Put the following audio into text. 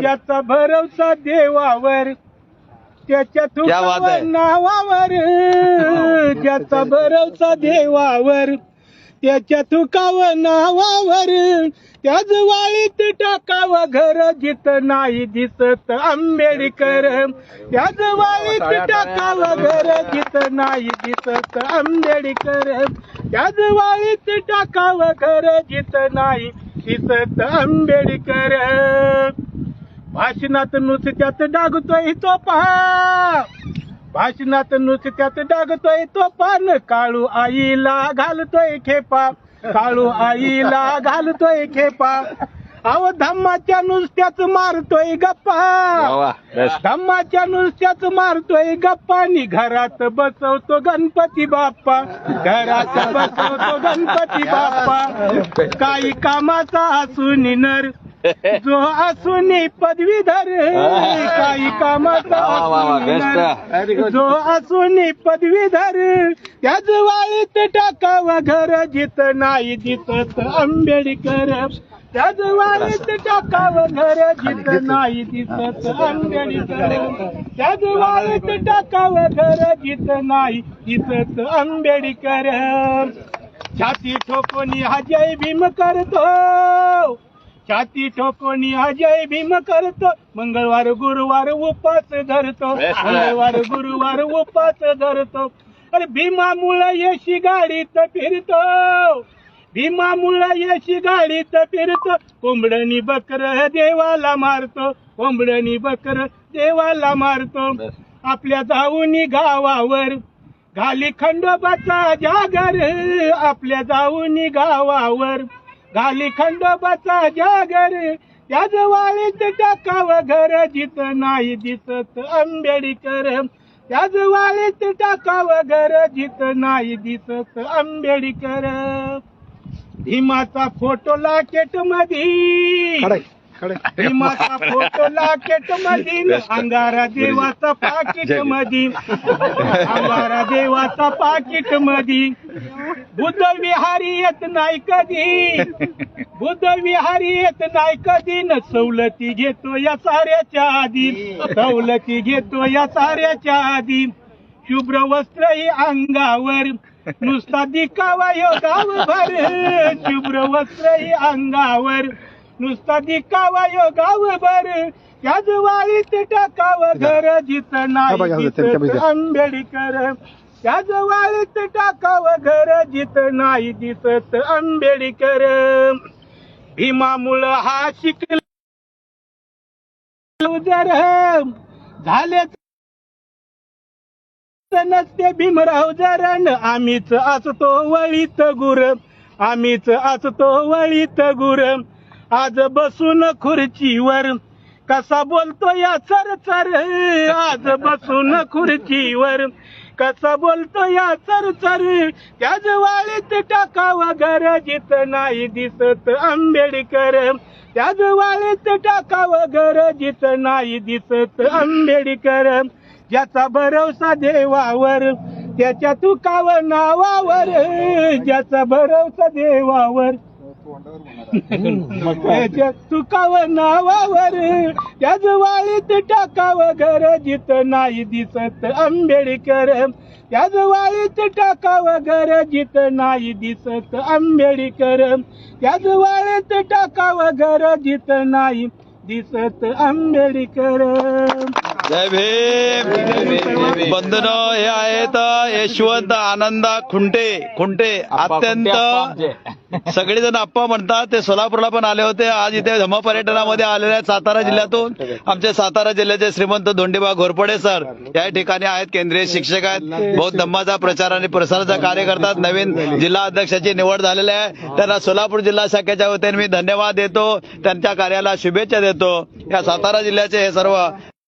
ज्याचा भरवसा देवावर त्याच्या क्या बात तुकावर आहे. नावावर ज्याचा भरवसा देवावर त्याच्या तुकावर नावावर त्या जवाळीत टाकावं घर जित नाही दिसत आंबेडकर. त्या वाळीत टाकावं घर जित नाही दिसत आंबेडकर. त्या जवाळीत टाकावं घर जित नाही दिसत आंबेडकर. भाषणात नुसत्यात डागतोय तो पहा. भाषणात नुसत्यात डागतोय तो पान. काळू आईला घालतोय खेपा. काळू आईला घालतोय खेपा. अहो धम्माच्या नुसत्याच मारतोय गप्पा. धम्माच्या नुसत्याच मारतोय गप्पानी घरात बसवतो गणपती बाप्पा. घरात बसवतो गणपती बाप्पा. काही कामाचा असून नर जो असून पदवीधर काही कामाचा जो असून पदवीधर त्याच वाळीत टाकावं घर जित नाही दिसत आंबेडकर। त्याच वाळीत टाकावं घर जित नाही दिसत आंबेडकर। त्याच वाळीत टाकावं घर जित नाही दिसत आंबेडकर। छाती ठोकून हा जय भीम करतो। छाती ठोकून हा जय भीम करतो. मंगळवार गुरुवार उपास धरतो. मंगळवार गुरुवार उपास धरतो. अरे भीमामुळं यशी गाडीत फिरतो. भीमामुळं यशी गाडीत फिरतो. कोंबडणी बकर देवाला मारतो. कोंबडणी बकर देवाला मारतो. आपल्या जाऊनी गावावर घाली खंडोबाचा जागर. आपल्या जाऊनी गावावर घाली खंडोबाचा जागर. त्याच वाळीत टाकाव घर जित नाही दिसत आंबेडकर. त्याच वाळीत टाकाव घर जित नाही दिसत आंबेडकर. भीमाचा फोटो लाकेट मधी भीमाचा फोटो लाकेट मधी अंगारा देवाचा पाकिट मधी अंगारा देवाचा पाकिट मधी बुद्ध विहारी येत नाही कधी. बुद्ध विहारी येत नाही कधी. न सवलती घेतो या साऱ्याच्या आधी. सवलती घेतो या साऱ्याच्या आधी. शुभ्र वस्त्र ही अंगावर. नुसता दिखावा यो गावभर. शुभ्र वस्त्र ही अंगावर. नुसता दिखावा यो गावभर. त्याच वाळीत टाकावं घर जित नाही दिसत आंबेडकर. त्याच वाळीत टाकावं घर जित नाही दिसत आंबेडकर. भीमामुळं हा शिकला जर झाले नसते भीमराव जरण आम्हीच असतो वळीत गुर. आम्हीच असतो वळीत गुर. आज बसून खुर्चीवर. कसा बोलतो या चर चर आज बसून खुर्चीवर. कसा बोलतो या चर चर त्याच वाळीत टाकावा घर जित नाही दिसत आंबेडकर. त्याच वाळीत टाकावं घर जित नाही दिसत आंबेडकर. ज्याचा भरवसा देवावर त्याच्या तुकावर नावावर. ज्याचा भरवसा देवावर त्याच्या नावावर त्याच वाळीत टाकावं घर जित नाही दिसत आंबेडकर. त्याच वाळीत टाकावं घर जित नाही दिसत आंबेडकर. त्याच वाळीत टाकावं घर जित नाही दिसत आंबेडकर. जय भीम. बंधन हे आहेत यशवंत आनंदा खुंटे. खुंटे अत्यंत सगळेजण आप्पा म्हणतात ते सोलापूरला पण आले होते. आज इथे धम्म पर्यटनामध्ये आलेले आहेत सातारा जिल्ह्यातून. आमचे सातारा जिल्ह्याचे श्रीमंत धोंडीबा घोरपडे सर. या ठिकाणी आहेत केंद्रीय शिक्षक आहेत. बहुत धम्माचा प्रचार आणि प्रसाराचं कार्य करतात. नवीन जिल्हा अध्यक्षाची निवड झालेली आहे. त्यांना सोलापूर जिल्हा शाखेच्या वतीने मी धन्यवाद देतो. त्यांच्या कार्याला शुभेच्छा देतो. या सातारा जिल्ह्याचे हे सर्व